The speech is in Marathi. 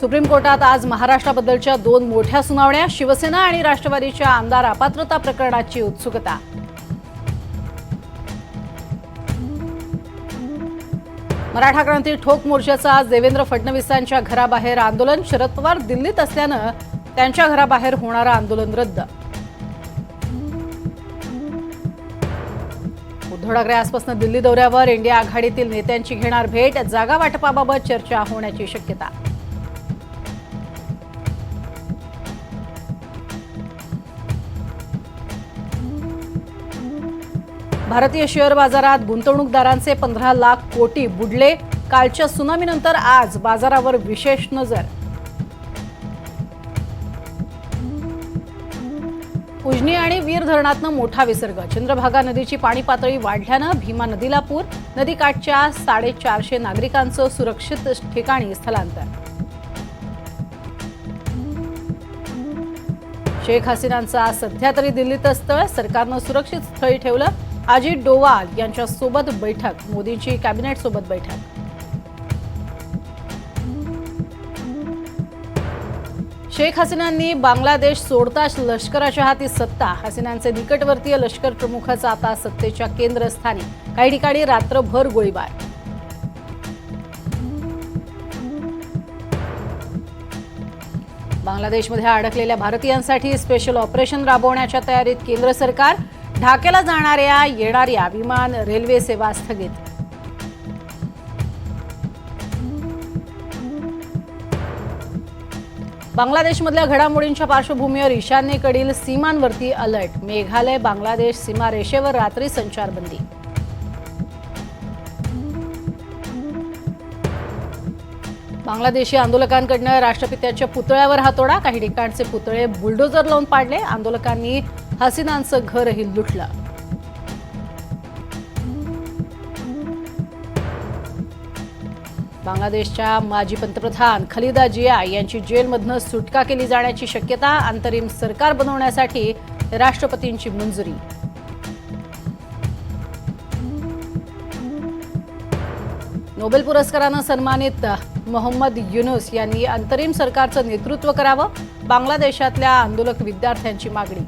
सुप्रीम कोर्टात आज महाराष्ट्राबद्दलच्या दोन मोठ्या सुनावण्या शिवसेना आणि राष्ट्रवादीच्या आमदार अपात्रता प्रकरणाची उत्सुकता. मराठा क्रांती ठोक मोर्चाचं आज देवेंद्र फडणवीसांच्या घराबाहेर आंदोलन शरद पवार दिल्लीत असल्यानं त्यांच्या घराबाहेर होणारं आंदोलन रद्द. उद्धव ठाकरे आजपासून दिल्ली दौऱ्यावर इंडिया आघाडीतील नेत्यांची घेणार भेट जागा वाटपाबाबत चर्चा होण्याची शक्यता. भारतीय शेअर बाजारात गुंतवणूकदारांचे पंधरा लाख कोटी बुडले. कालच्या सुनामीनंतर आज बाजारावर विशेष नजर. उजनी आणि वीर धरणातनं मोठा विसर्ग. चंद्रभागा नदीची पाणी पातळी वाढल्यानं भीमा नदीला पूर. नदीकाठच्या साडेचारशे नागरिकांचं सुरक्षित ठिकाणी स्थलांतर. शेख हसीनांचा सध्या तरी दिल्लीत स्थळ सरकारनं सुरक्षित स्थळी ठेवलं. अजित डोवाल यांच्यासोबत बैठक मोदींची कॅबिनेट सोबत बैठक. शेख हसीनांनी बांगलादेश सोडताच लष्कराच्या हाती सत्ता. हसीनांचे निकटवर्तीय लष्कर प्रमुखच आता सत्तेच्या केंद्रस्थानी. काही ठिकाणी रात्रभर गोळीबार. बांगलादेशमध्ये अडकलेल्या भारतीयांसाठी स्पेशल ऑपरेशन राबवण्याच्या तयारीत केंद्र सरकार ढाक्याला जाणाऱ्या येणाऱ्या विमान रेल्वे सेवा स्थगित. बांगलादेशमधल्या घडामोडींच्या पार्श्वभूमीवर ईशान्येकडील सीमांवरती अलर्ट. मेघालय बांगलादेश सीमारेषेवर रात्री संचारबंदी. बांगलादेशी आंदोलकांकडनं राष्ट्रपित्याच्या पुतळ्यावर हातोडा. काही ठिकाणचे पुतळे बुलडोजर लावून पाडले. आंदोलकांनी हसीनांचं घरही लुटलं. बांगलादेशच्या माजी पंतप्रधान खलिदा जिया यांची जेलमधनं सुटका केली जाण्याची शक्यता अंतरिम सरकार बनवण्यासाठी राष्ट्रपतींची मंजुरी. नोबेल पुरस्कारानं सन्मानित मोहम्मद युनुस यांनी अंतरिम सरकारचं नेतृत्व करावं बांगलादेशातल्या आंदोलक विद्यार्थ्यांची मागणी.